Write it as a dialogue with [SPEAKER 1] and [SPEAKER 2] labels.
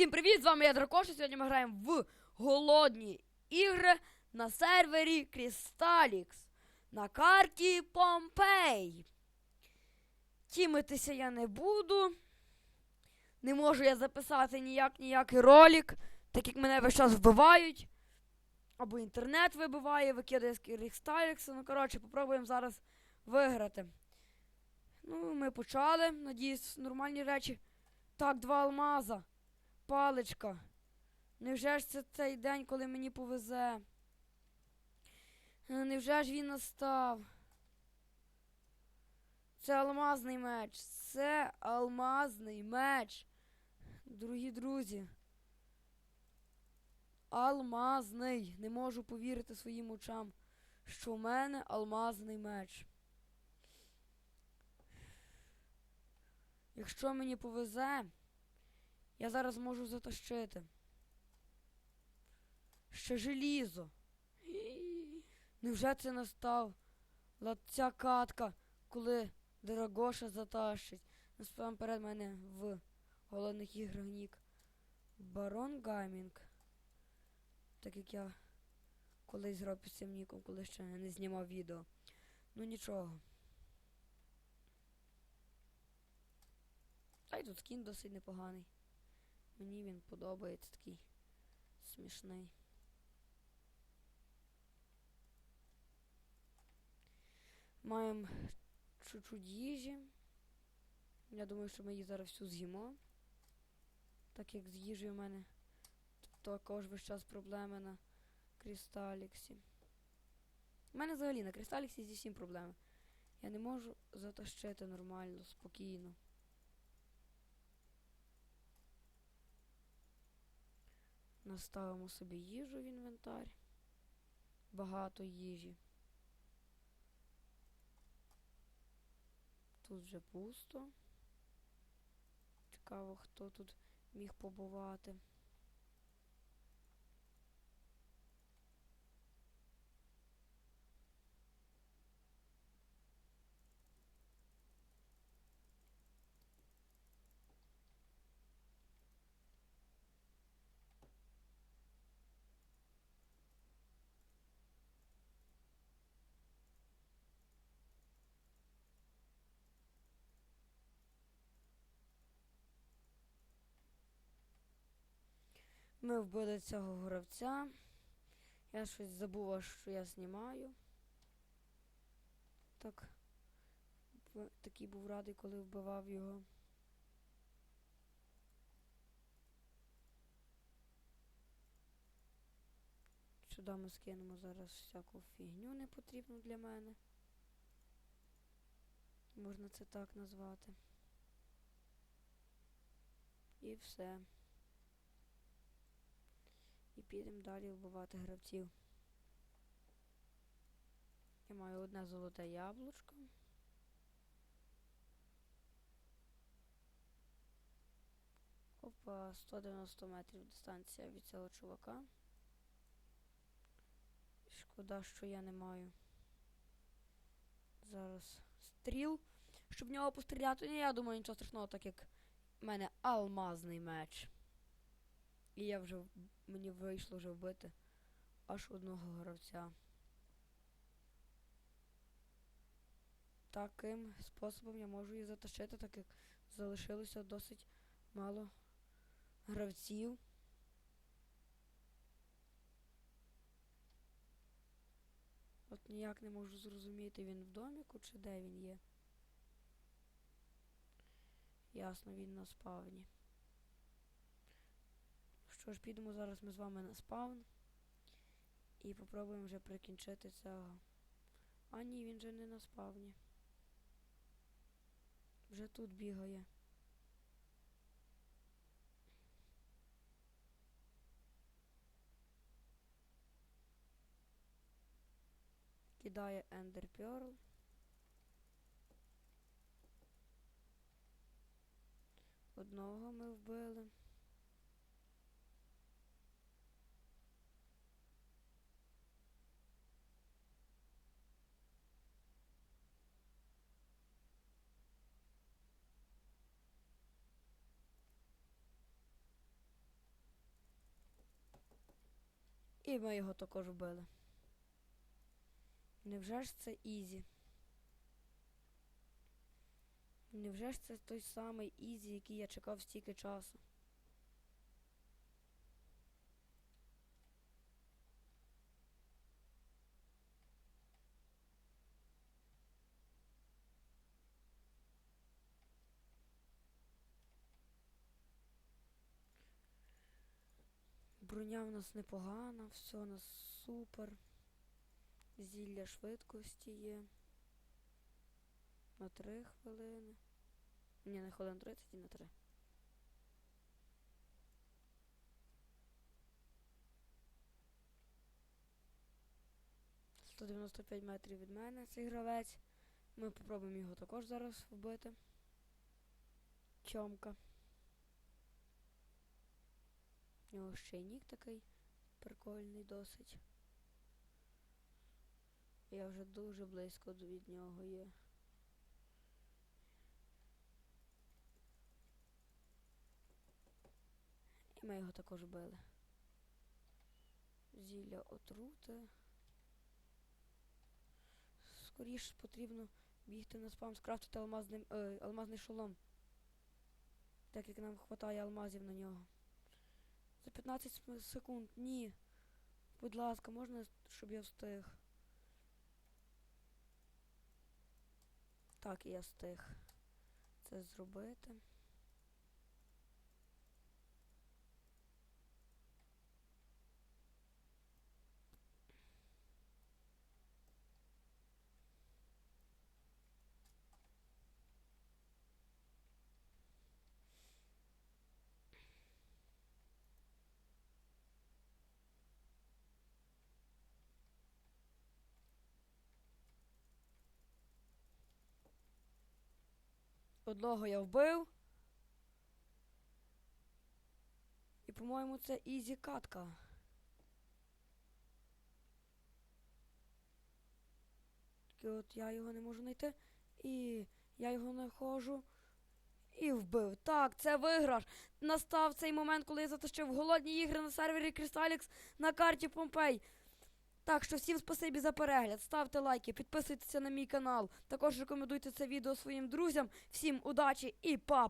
[SPEAKER 1] Всім привіт! З вами я Дракоша. Сьогодні ми граємо в голодні ігри на сервері Crystalix на карті Помпей. Тімитися я не буду. Не можу я записати ніяк ніякий ролик, так як мене весь час вбивають. Або інтернет вибиває, викидає з Crystalix. Ну, коротше, попробуємо зараз виграти. Ну, ми почали. Надіюсь, нормальні речі. Так, два алмаза. Паличка. Невже ж це цей день, коли мені повезе? Е, Невже ж він настав? Це алмазний меч. Це алмазний меч. Дорогі друзі. Алмазний. Не можу повірити своїм очам, що в мене алмазний меч. Якщо мені повезе, я зараз можу затащити. Ще желізо. Невже це настав ця катка, коли Драгоша затащить? Насамперед мене в голодних іграх нік. Барон Гамінг. Так як я колись грав під цим ніком, коли ще не знімав відео. Ну нічого. Та й тут скін досить непоганий. Мені він подобається такий смішний. Маємо чуть-чуть їжі. Я думаю, що ми її зараз всю з'їмо. Так як з їжею в мене також весь час проблеми на Крісталіксі. У мене взагалі на Крісталіксі зі всім проблеми. Я не можу затащити нормально, спокійно. Наставимо собі їжу в інвентар. Багато їжі. Тут вже пусто. Цікаво, хто тут міг побувати. Ми вбили цього гравця. Я щось забула, що я знімаю. Так. Такий був радий, коли вбивав його. Сюди ми скинемо зараз всяку фігню непотрібну для мене. Можна це так назвати. І все. І підемо далі вбивати гравців. Я маю одне золоте яблучко. Опа, 190 метрів дистанція від цього чувака. Шкода, що я не маю. Зараз стріл, щоб в нього постріляти. Ні, я думаю, нічого страшного, так як в мене алмазний меч. І я вже мені вийшло вже вбити аж одного гравця. Таким способом я можу її затащити, так як залишилося досить мало гравців. От ніяк не можу зрозуміти, він в доміку чи де він є. Ясно, він на спавні. Що ж, підемо зараз ми з вами на спаун. І попробуємо вже прикінчити цього. А ні, він же не на спавні. Вже тут бігає. Кидає Ender Pearl. Одного ми вбили. І ми його також вбили. Невже ж це Ізі? Невже ж це той самий Ізі, який я чекав стільки часу? Броня в нас непогана, все у нас супер. Зілля швидкості є. На 3 хвилини. Ні, на хвилин 30 і на 3. Сто метрів від мене цей гравець. Ми попробуємо його також зараз вбити. Чомка. У нього ще й нік такий прикольний досить. Я вже дуже близько від нього є. І ми його також били. Зілля отрути. Скоріше потрібно бігти на спам, скрафтити алмазний, е, алмазний шолом. Так як нам вистачає алмазів на нього. За 15 секунд. Ні. Будь ласка, можна, щоб я встиг. Так, я встиг це зробити. Одного я вбив. І, по-моєму, це ізі катка. Тільки от я його не можу знайти. І я його знаходжу. І вбив. Так, це виграш. Настав цей момент, коли я затащив голодні ігри на сервері Crystalix на карті Помпей. Так що всім спасибі за перегляд. Ставте лайки, підписуйтеся на мій канал. Також рекомендуйте це відео своїм друзям. Всім удачі і па!